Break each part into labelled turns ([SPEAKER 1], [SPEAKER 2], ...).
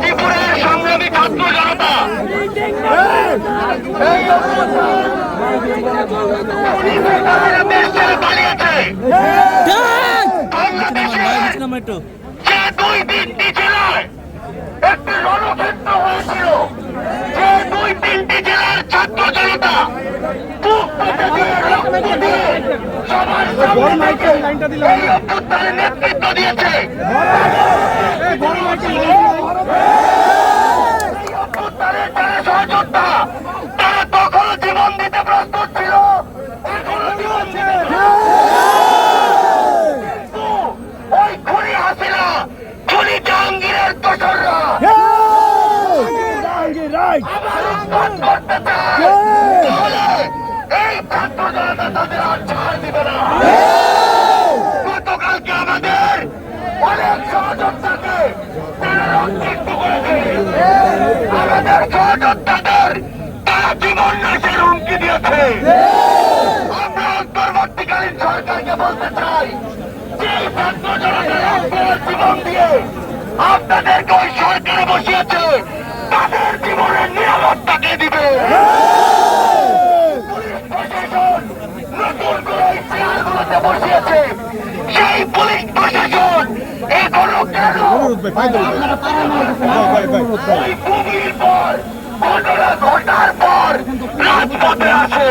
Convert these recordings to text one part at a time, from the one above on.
[SPEAKER 1] গাজীপুরের সংগ্রামী ছাত্র জনতা। দুই তিনটি জেলায় একটি রণক্ষেত্র নেতৃত্ব দিয়েছে। করতে চায় তাহলে এই ছাত্র জনতা তাদের আর ছাড় দিবে না গতকালকে আমাদের অনেক সহযোদ্ধাকে তারা রক্ষিত করেছে আমাদের সহযোদ্ধাদের তারা জীবন নাশের হুমকি দিয়েছে আমরা অন্তর্বর্তীকালীন সরকারকে বলতে চাই যে ছাত্র জনতার আপনার জীবন দিয়ে আপনাদেরকে ওই সরকারে বসিয়েছে তাদের জীবনের নিরাপত্তাকে দিবে পুলিশ প্রশাসন নতুন করে এই চেয়ারগুলোতে বসিয়েছে সেই পুলিশ প্রশাসন এখনও কেন ওই ভূমির পর ঘটনা ঘটার পর রাজপথে আছে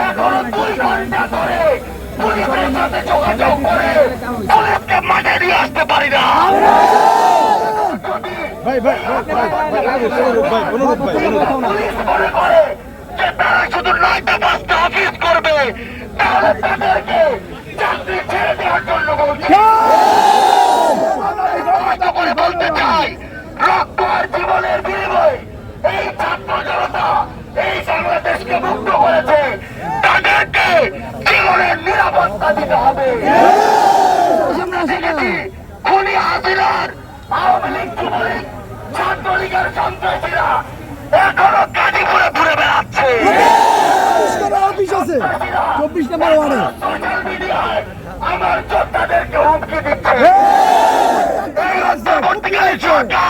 [SPEAKER 1] আমরা দুই ঘণ্টা ধরে পুলিশের সাথে যোগাযোগ করে পুলিশকে মাঠে নিয়ে আসতে পারি না পুলিশ মনে করে যে তারা শুধু নয়টা পাঁচটা অফিস করবে, তাহলে তাদেরকে চাকরি ছেড়ে দেওয়ার জন্য বলছে আমরা স্পষ্ট করে বলতে চাই রক্ত আর জীবনের বিনিময়ে এই ছাত্র জনতা এই বাংলাদেশকে মুক্ত করেছে তাদেরকে জীবনের নিরাপত্তা দিতে হবে আমরা দেখেছি খুনি হাসিনার আওয়ামী লীগ যুবলীগ ছাত্রলীগের সন্ত্রাসীরা এখনও গাজীপুরে ঘুরে বেড়াচ্ছে।
[SPEAKER 2] অফিস আছে চব্বিশ নম্বর ওয়ার্ডে।
[SPEAKER 1] সোশ্যাল মিডিয়ায় আমার যোদ্ধাদেরকে হুমকি দিচ্ছে। এই সরকার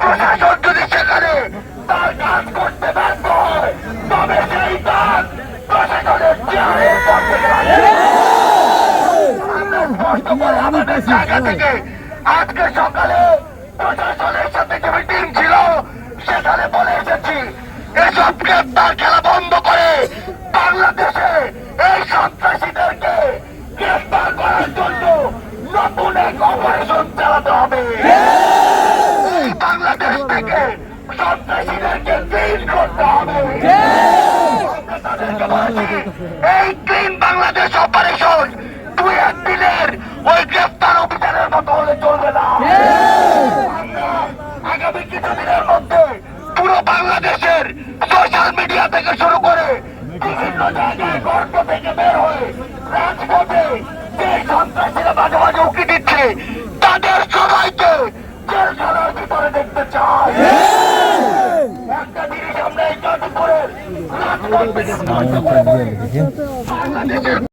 [SPEAKER 1] প্রশাসন যদি সেখানে তার কাজ করতে ব্যর্থ হয় তবে সেই কাজ প্রশাসনের চেয়ারে পড়তে পারে আমরা স্পষ্ট করে আমাদের জায়গা থেকে আজকে সকালে প্রশাসনের সাথে যে মিটিং ছিল সেখানে বলে এসেছি এসব গ্রেপ্তার খেলা বন্ধ করে বাংলাদেশে এই সন্ত্রাসীদেরকে গ্রেপ্তার করার জন্য নতুন এক অপারেশন চালাতে হবে এই বাংলাদেশ থেকে সন্ত্রাসীদেরকে ক্লিন করতে হবে আমরা তাদেরকে বলেছি, এই ক্লিন বাংলাদেশ অপারেশন দুই এক দিনের ওই গ্রেফতার অভিযানের মতো হলে চলবে না। আগামী কিছুদিনের মধ্যে পুরো বাংলাদেশের সোশ্যাল মিডিয়া থেকে শুরু করে বিভিন্ন জায়গায় গর্ত থেকে বের হয়ে রাজপথে যে সন্ত্রাসীরা মাঝে মাঝে উকি দিচ্ছে, তাদের সবাইকে জিনিস আমরা এই চট্টগ্রামের রাজপথ থেকে বাংলাদেশের